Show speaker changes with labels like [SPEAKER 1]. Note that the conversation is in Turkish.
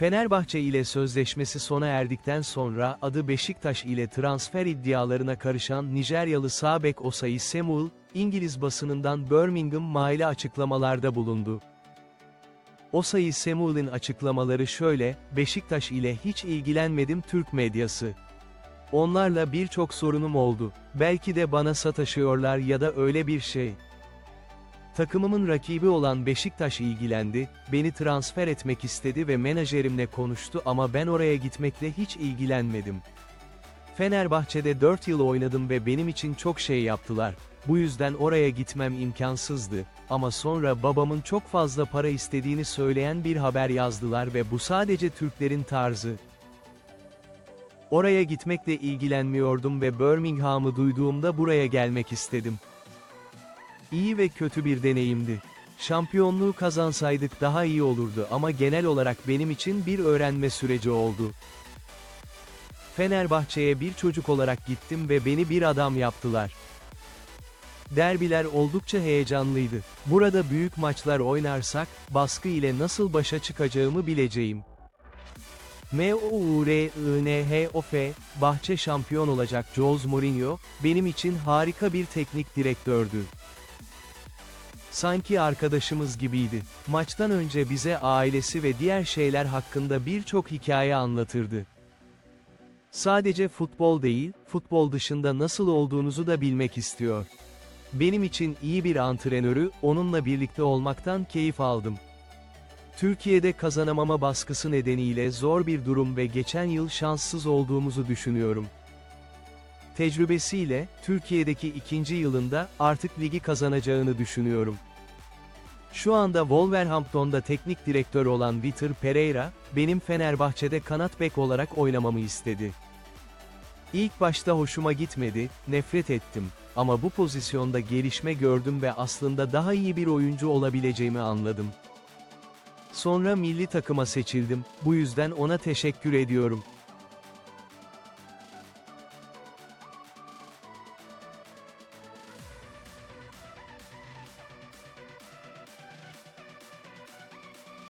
[SPEAKER 1] Fenerbahçe ile sözleşmesi sona erdikten sonra adı Beşiktaş ile transfer iddialarına karışan Nijeryalı sağ bek Osayi Samuel, İngiliz basınından Birmingham maili açıklamalarda bulundu. Osayi Samuel'in açıklamaları şöyle, Beşiktaş ile hiç ilgilenmedim Türk medyası. Onlarla birçok sorunum oldu. Belki de bana sataşıyorlar ya da öyle bir şey. Takımımın rakibi olan Beşiktaş ilgilendi, beni transfer etmek istedi ve menajerimle konuştu ama ben oraya gitmekle hiç ilgilenmedim. Fenerbahçe'de 4 yıl oynadım ve benim için çok şey yaptılar. Bu yüzden oraya gitmem imkansızdı. Ama sonra babamın çok fazla para istediğini söyleyen bir haber yazdılar ve bu sadece Türklerin tarzı. Oraya gitmekle ilgilenmiyordum ve Birmingham'ı duyduğumda buraya gelmek istedim. İyi ve kötü bir deneyimdi. Şampiyonluğu kazansaydık daha iyi olurdu ama genel olarak benim için bir öğrenme süreci oldu. Fenerbahçe'ye bir çocuk olarak gittim ve beni bir adam yaptılar. Derbiler oldukça heyecanlıydı. Burada büyük maçlar oynarsak, baskı ile nasıl başa çıkacağımı bileceğim. M-O-U-R-I-N-H-O-F, bahçe şampiyon olacak Jose Mourinho, benim için harika bir teknik direktördü. Sanki arkadaşımız gibiydi. Maçtan önce bize ailesi ve diğer şeyler hakkında birçok hikaye anlatırdı. Sadece futbol değil, futbol dışında nasıl olduğunuzu da bilmek istiyor. Benim için iyi bir antrenörü, onunla birlikte olmaktan keyif aldım. Türkiye'de kazanamama baskısı nedeniyle zor bir durum ve geçen yıl şanssız olduğumuzu düşünüyorum. Tecrübesiyle, Türkiye'deki ikinci yılında, artık ligi kazanacağını düşünüyorum. Şu anda Wolverhampton'da teknik direktör olan Vitor Pereira, benim Fenerbahçe'de kanat bek olarak oynamamı istedi. İlk başta hoşuma gitmedi, nefret ettim. Ama bu pozisyonda gelişme gördüm ve aslında daha iyi bir oyuncu olabileceğimi anladım. Sonra milli takıma seçildim, bu yüzden ona teşekkür ediyorum.